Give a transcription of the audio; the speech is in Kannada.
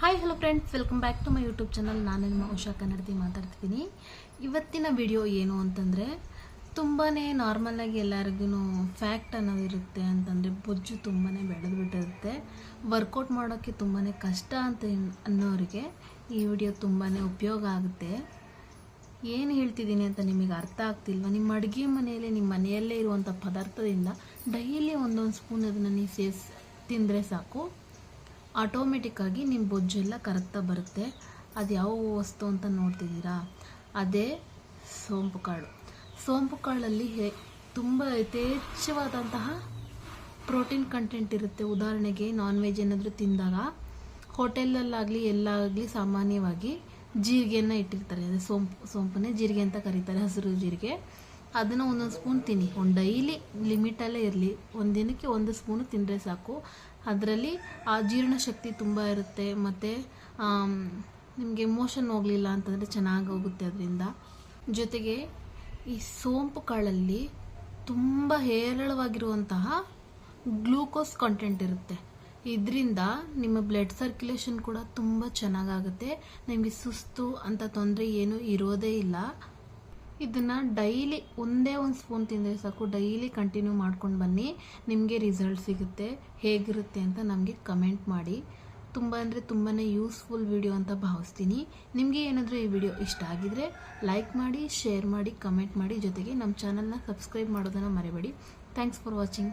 Hi hello friends welcome back to my YouTube channel ನಾನು ನಿಮ್ಮ ಉಷಾ ಕನ್ನಡತಿ ಮಾತಾಡ್ತಿದ್ದೀನಿ. ಇವತ್ತಿನ ವಿಡಿಯೋ ಏನು ಅಂತಂದರೆ ತುಂಬಾ ನಾರ್ಮಲಾಗಿ ಎಲ್ಲರಿಗೂ ಫ್ಯಾಕ್ಟ್ ಅನ್ನೋದು ಇರುತ್ತೆ ಅಂತಂದರೆ, ಬೊಜ್ಜು ತುಂಬಾ ಬೆಳೆದು ಬಿಟ್ಟಿರುತ್ತೆ ವರ್ಕೌಟ್ ಮಾಡೋಕ್ಕೆ ತುಂಬಾ ಕಷ್ಟ ಅಂತ ಅನ್ನೋರಿಗೆ ಈ ವಿಡಿಯೋ ತುಂಬಾ ಉಪಯೋಗ ಆಗುತ್ತೆ. ಏನು ಹೇಳ್ತಿದ್ದೀನಿ ಅಂತ ನಿಮಗೆ ಅರ್ಥ ಆಗ್ತಿಲ್ವ? ನಿಮ್ಮ ಅಡುಗೆ ಮನೆಯಲ್ಲೇ, ನಿಮ್ಮ ಮನೆಯಲ್ಲೇ ಇರುವಂಥ ಪದಾರ್ಥದಿಂದ ಡೈಲಿ ಒಂದೊಂದು ಸ್ಪೂನ್ ಅದನ್ನು ನೀವು ಸೇರಿಸಿ ತಿಂದರೆ ಸಾಕು. ಆಟೋಮೆಟಿಕ್ಕಾಗಿ ನಿಮ್ಮ ಬೊಜ್ಜೆಲ್ಲ ಕರಗ್ತಾ ಬರುತ್ತೆ. ಅದು ಯಾವ ವಸ್ತು ಅಂತ ನೋಡ್ತಿದ್ದೀರಾ? ಅದೇ ಸೋಂಪು ಕಾಳು. ಸೋಂಪು ಕಾಳಲ್ಲಿ ಹೇ, ತುಂಬ ಯಥೇಚ್ಛವಾದಂತಹ ಪ್ರೋಟೀನ್ ಕಂಟೆಂಟ್ ಇರುತ್ತೆ. ಉದಾಹರಣೆಗೆ ನಾನ್ ವೆಜ್ ಏನಾದರೂ ತಿಂದಾಗ ಹೋಟೆಲಲ್ಲಾಗಲಿ, ಎಲ್ಲಾಗಲಿ ಸಾಮಾನ್ಯವಾಗಿ ಜೀರಿಗೆಯನ್ನು ಇಟ್ಟಿರ್ತಾರೆ. ಅದೇ ಸೋಂಪು, ಸೋಂಪನ್ನೇ ಜೀರಿಗೆ ಅಂತ ಕರೀತಾರೆ, ಹಸಿರು ಜೀರಿಗೆ. ಅದನ್ನು ಒಂದೊಂದು ಸ್ಪೂನ್ ತಿನ್ನಿ. ಒಂದು ಡೈಲಿ ಲಿಮಿಟಲ್ಲೇ ಇರಲಿ. ಒಂದು ದಿನಕ್ಕೆ ಒಂದು ಸ್ಪೂನು ತಿಂದರೆ ಸಾಕು. ಅದರಲ್ಲಿ ಆ ಜೀರ್ಣಶಕ್ತಿ ತುಂಬ ಇರುತ್ತೆ. ಮತ್ತು ನಿಮಗೆ ಮೋಷನ್ ಹೋಗಲಿಲ್ಲ ಅಂತಂದರೆ ಚೆನ್ನಾಗಿ ಹೋಗುತ್ತೆ ಅದರಿಂದ. ಜೊತೆಗೆ ಈ ಸೋಂಪು ಕಾಳಲ್ಲಿ ತುಂಬ ಹೇರಳವಾಗಿರುವಂತಹ ಗ್ಲೂಕೋಸ್ ಕಂಟೆಂಟ್ ಇರುತ್ತೆ. ಇದರಿಂದ ನಿಮ್ಮ ಬ್ಲಡ್ ಸರ್ಕ್ಯುಲೇಷನ್ ಕೂಡ ತುಂಬ ಚೆನ್ನಾಗಾಗುತ್ತೆ. ನಿಮಗೆ ಸುಸ್ತು ಅಂತ ತೊಂದರೆ ಏನೂ ಇರೋದೇ ಇಲ್ಲ. ಇದನ್ನು ಡೈಲಿ ಒಂದೇ ಒಂದು ಸ್ಪೂನ್ ತಿಂದರೆ ಸಾಕು. ಡೈಲಿ ಕಂಟಿನ್ಯೂ ಮಾಡ್ಕೊಂಡು ಬನ್ನಿ. ನಿಮಗೆ ರಿಸಲ್ಟ್ ಸಿಗುತ್ತೆ. ಹೇಗಿರುತ್ತೆ ಅಂತ ನಮಗೆ ಕಮೆಂಟ್ ಮಾಡಿ. ತುಂಬ ಅಂದರೆ ತುಂಬಾ ಯೂಸ್ಫುಲ್ ವಿಡಿಯೋ ಅಂತ ಭಾವಿಸ್ತೀನಿ. ನಿಮಗೆ ಏನಾದರೂ ಈ ವಿಡಿಯೋ ಇಷ್ಟ ಆಗಿದರೆ ಲೈಕ್ ಮಾಡಿ ಶೇರ್ ಮಾಡಿ ಕಮೆಂಟ್ ಮಾಡಿ. ಜೊತೆಗೆ ನಮ್ಮ ಚಾನಲ್ನ ಸಬ್ಸ್ಕ್ರೈಬ್ ಮಾಡೋದನ್ನು ಮರಿಬೇಡಿ. Thanks for watching